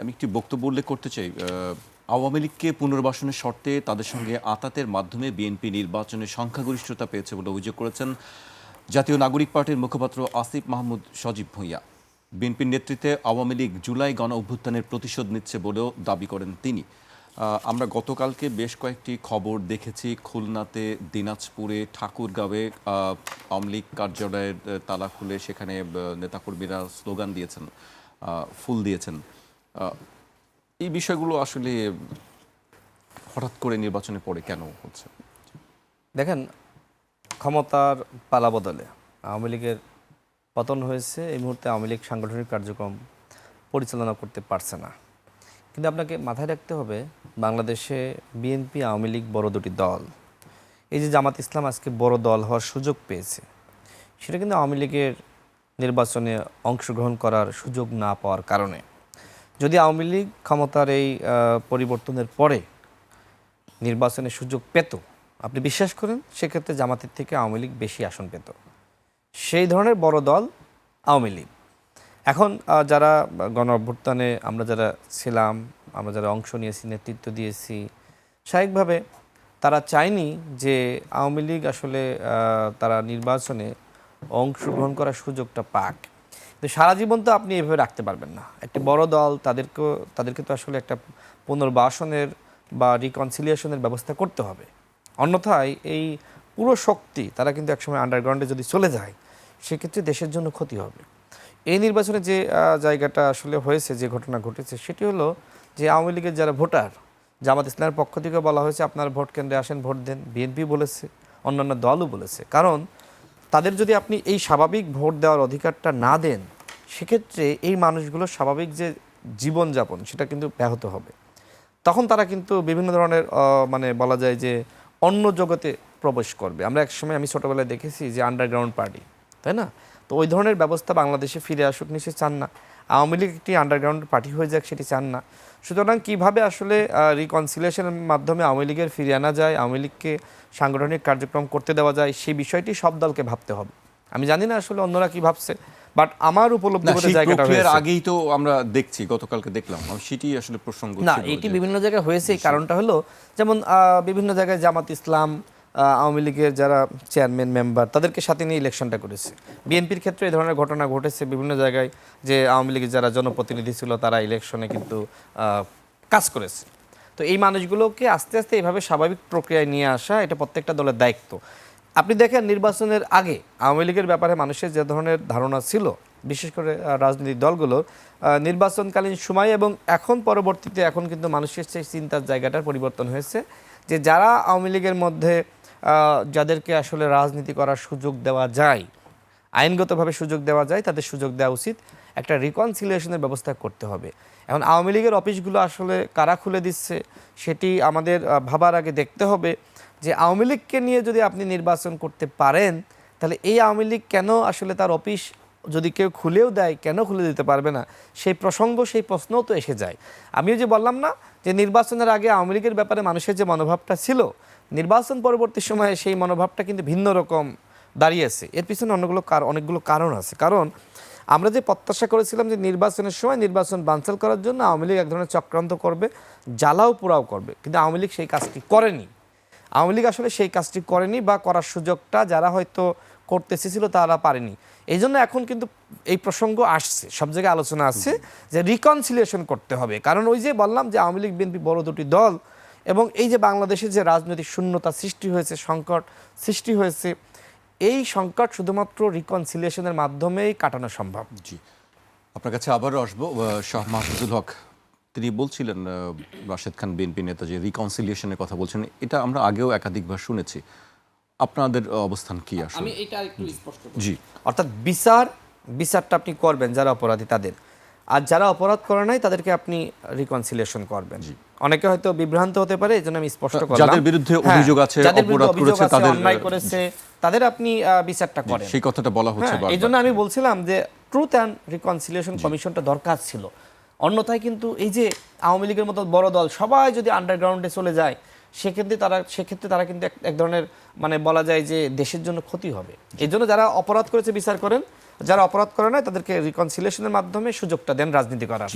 আমি একটি বক্তব্য উল্লেখ করতে চাই। আওয়ামী লীগকে পুনর্বাসনের শর্তে তাদের সঙ্গে আতাতের মাধ্যমে বিএনপি নির্বাচনে সংখ্যাগরিষ্ঠতা পেয়েছে বলে অভিযোগ করেছেন জাতীয় নাগরিক পার্টির মুখপাত্র আসিফ মাহমুদ সজীব ভূঁইয়া। বিএনপির নেতৃত্বে আওয়ামী লীগ জুলাই গণ অভ্যুত্থানের প্রতিশোধ নিচ্ছে বলেও দাবি করেন তিনি। আমরা গতকালকে বেশ কয়েকটি খবর দেখেছি, খুলনাতে, দিনাজপুরে, ঠাকুরগাঁওয়ে আওয়ামী লীগ কার্যালয়ের তালা খুলে সেখানে নেতাকর্মীরা স্লোগান দিয়েছেন ফুল দিয়েছেন। এই বিষয়গুলো আসলে হঠাৎ করে নির্বাচনে পড়ে কেন হচ্ছে? দেখেন, ক্ষমতার পালা বদলে আওয়ামী লীগের পতন হয়েছে, এই মুহূর্তে আওয়ামী লীগ সাংগঠনিক কার্যক্রম পরিচালনা করতে পারছে না। কিন্তু আপনাকে মাথায় রাখতে হবে, বাংলাদেশে বিএনপি, আওয়ামী লীগ বড় দুটি দল। এই যে জামাত ইসলাম আজকে বড় দল হওয়ার সুযোগ পেয়েছে, সেটা কিন্তু আওয়ামী লীগের নির্বাচনে অংশগ্রহণ করার সুযোগ না পাওয়ার কারণে। যদি আওয়ামী লীগ ক্ষমতার এই পরিবর্তনের পরে নির্বাচনের সুযোগ পেত, আপনি বিশ্বাস করেন? সেক্ষেত্রে জামাতের থেকে আওয়ামী লীগ বেশি আসন পেত। সেই ধরনের বড় দল আওয়ামী লীগ। এখন যারা গণ অভ্যুত্থানে আমরা যারা ছিলাম, আমরা যারা অংশ নিয়েছি, নেতৃত্ব দিয়েছি, স্বাভাবিকভাবে তারা চায়নি যে আওয়ামী লীগ আসলে তারা নির্বাচনে অংশগ্রহণ করার সুযোগটা পাক। কিন্তু সারা জীবন তো আপনি এভাবে রাখতে পারবেন না। একটি বড় দল তাদেরকে তাদেরকে তো আসলে একটা পুনর্বাসনের বা রিকনসিলিয়েশনের ব্যবস্থা করতে হবে। অন্যথায় এই পুরো শক্তি তারা কিন্তু একসময় আন্ডারগ্রাউন্ডে যদি চলে যায়, সেক্ষেত্রে দেশের জন্য ক্ষতি হবে। এই নির্বাচনে যে জায়গাটা আসলে হয়েছে, যে ঘটনা ঘটেছে, সেটি হলো যে আওয়ামী লীগের যারা ভোটার, জামাত ইসলামের পক্ষ থেকে বলা হয়েছে, আপনারা ভোট কেন্দ্রে আসেন, ভোট দেন। বিএনপি বলেছে, অন্যান্য দলও বলেছে। কারণ তাদের যদি আপনি এই স্বাভাবিক ভোট দেওয়ার অধিকারটা না দেন, সেক্ষেত্রে এই মানুষগুলো স্বাভাবিক যে জীবনযাপন, সেটা কিন্তু ব্যাহত হবে। তখন তারা কিন্তু বিভিন্ন ধরনের মানে বলা যায় যে অন্য জগতে প্রবেশ করবে। আমরা একসময় আমি ছোটোবেলায় দেখেছি যে আন্ডারগ্রাউন্ড পার্টি তাই না? তো ওই ধরনের ব্যবস্থা বাংলাদেশে ফিরে আসুক নিশ্চয়ই চান না। আওয়ামী লীগ একটি আন্ডারগ্রাউন্ড পার্টি হয়ে যাক সেটি চান না। সুতরাং কীভাবে আসলে রিকনসিলিয়েশনের মাধ্যমে আওয়ামী লীগের ফিরিয়ে আনা যায় আওয়ামী লীগকে সাংগঠনিক কার্যক্রম করতে দেওয়া যায় সেই বিষয়টি সব দলকে ভাবতে হবে। আমি জানি না আসলে অন্যরা কি ভাবছে বাট আমার উপলব্ধি জায়গাটা হয়েছে। আগেই তো আমরা দেখছি গতকালকে দেখলাম। আমি সেটি আসলে প্রসঙ্গ না এটি বিভিন্ন জায়গায় হয়েছে কারণটা হলো যেমন বিভিন্ন জায়গায় জামাত ইসলাম আওয়ামী লীগের যারা চেয়ারম্যান, মেম্বার, তাদেরকে সাথে নিয়ে ইলেকশনটা করেছে। বিএনপির ক্ষেত্রে এই ধরনের ঘটনা ঘটেছে বিভিন্ন জায়গায় যে আওয়ামী লীগের যারা জনপ্রতিনিধি ছিল, তারা ইলেকশনে কিন্তু কাজ করেছে। তো এই মানুষগুলোকে আস্তে আস্তে এইভাবে স্বাভাবিক প্রক্রিয়ায় নিয়ে আসা, এটা প্রত্যেকটা দলের দায়িত্ব। আপনি দেখেন নির্বাচনের আগে আওয়ামী লীগের ব্যাপারে মানুষের যে ধরনের ধারণা ছিল, বিশেষ করে রাজনৈতিক দলগুলোর নির্বাচনকালীন সময় এবং এখন পরবর্তীতে এখন কিন্তু মানুষের সেই চিন্তার জায়গাটার পরিবর্তন হয়েছে যে যারা আওয়ামী লীগের মধ্যে যাদেরকে আসলে রাজনীতি করার সুযোগ দেওয়া যায়, আইনগতভাবে সুযোগ দেওয়া যায়, তাদের সুযোগ দেওয়া উচিত। একটা রিকনসিলিয়েশনের ব্যবস্থা করতে হবে। এখন আওয়ামী লীগের অফিসগুলো আসলে কারা খুলে দিচ্ছে, সেটি আমাদের ভাবার আগে দেখতে হবে যে আওয়ামী লীগকে নিয়ে যদি আপনি নির্বাচন করতে পারেন, তাহলে এই আওয়ামী লীগ কেন আসলে তার অফিস যদি কেউ খুলেও দেয়, কেন খুলে দিতে পারবে না? সেই প্রসঙ্গ, সেই প্রশ্নও তো এসে যায়। আমিও যে বললাম না যে নির্বাচনের আগে আওয়ামী লীগের ব্যাপারে মানুষের যে মনোভাবটা ছিল নির্বাচন পরবর্তী সময়ে সেই মনোভাবটা কিন্তু ভিন্ন রকম দাঁড়িয়েছে এর পিছনে অনেকগুলো কার, অনেকগুলো কারণ আছে। কারণ আমরা যে প্রত্যাশা করেছিলাম যে নির্বাচনের সময় নির্বাচন বানচাল করার জন্য আওয়ামী লীগ এক ধরনের চক্রান্ত করবে, জ্বালাও পোড়াও করবে। কিন্তু আওয়ামী লীগ সেই কাজটি করেনি। আওয়ামী লীগ আসলে সেই কাজটি করেনি বা করার সুযোগটা যারা হয়তো করতে এসেছিল তারা পারেনি। এই জন্য এখন কিন্তু এই প্রসঙ্গ আসছে। সব জায়গায় আলোচনা আছে যে রিকনসিলিয়েশন করতে হবে। কারণ ওই যে বললাম যে আওয়ামী লীগ, বিএনপি বড় দুটি দল এবং এই যে বাংলাদেশে যে রাজনৈতিক শূন্যতা সৃষ্টি হয়েছে সংকট সৃষ্টি হয়েছে এই সংকট শুধুমাত্র রিকনসিলিয়েশনের মাধ্যমেই কাটানো সম্ভব। জি। আপনার কাছে আবারও আসব শাহ মাহফুজুল হক। তিনি বলছিলেন রাশেদ খান বিএনপি নেতা যে রিকনসিলিয়েশনের কথা বলছেন এটা আমরা আগেও একাধিকবার শুনেছি। আপনাদের অবস্থান কি আসলে? আমি এটা একটু স্পষ্ট করি। জি। অর্থাৎ বিচার বিচারটা আপনি করবেন যারা অপরাধী তাদের। আর যারা অপরাধ করে নাই তাদেরকে আপনি রিকনসিলিয়েশন করবেন। অনেকে হয়তো বিভ্রান্ত হতে পারে এই জন্য আমি স্পষ্ট করলাম। যাদের বিরুদ্ধে হ্যাঁ, অভিযোগ আছে, অপরাধ করেছে, তাদের, অন্যায় করেছে তাদের আপনি বিচারটা করেন। সেই কথাটা বলা হচ্ছে হ্যাঁ, বারবার। এই জন্য আমি বলছিলাম যে ট্রুথ অ্যান্ড রিকনসিলিয়েশন কমিশনটা দরকার ছিল। অন্যথায় কিন্তু এই যে আওয়ামী লীগের মতো বড় দল সবাই যদি আন্ডারগ্রাউন্ডে চলে যায় সেক্ষেত্রে তারা সেক্ষেত্রে তারা কিন্তু এক- ধরনের মানে বলা যায় যে দেশের জন্য ক্ষতি হবে। এই জন্য যারা অপরাধ করেছে বিচার করেন যারা অপরাধ করে না তাদেরকে রিকনসিলিয়েশনের মাধ্যমে সুযোগটা দেন রাজনীতি করার।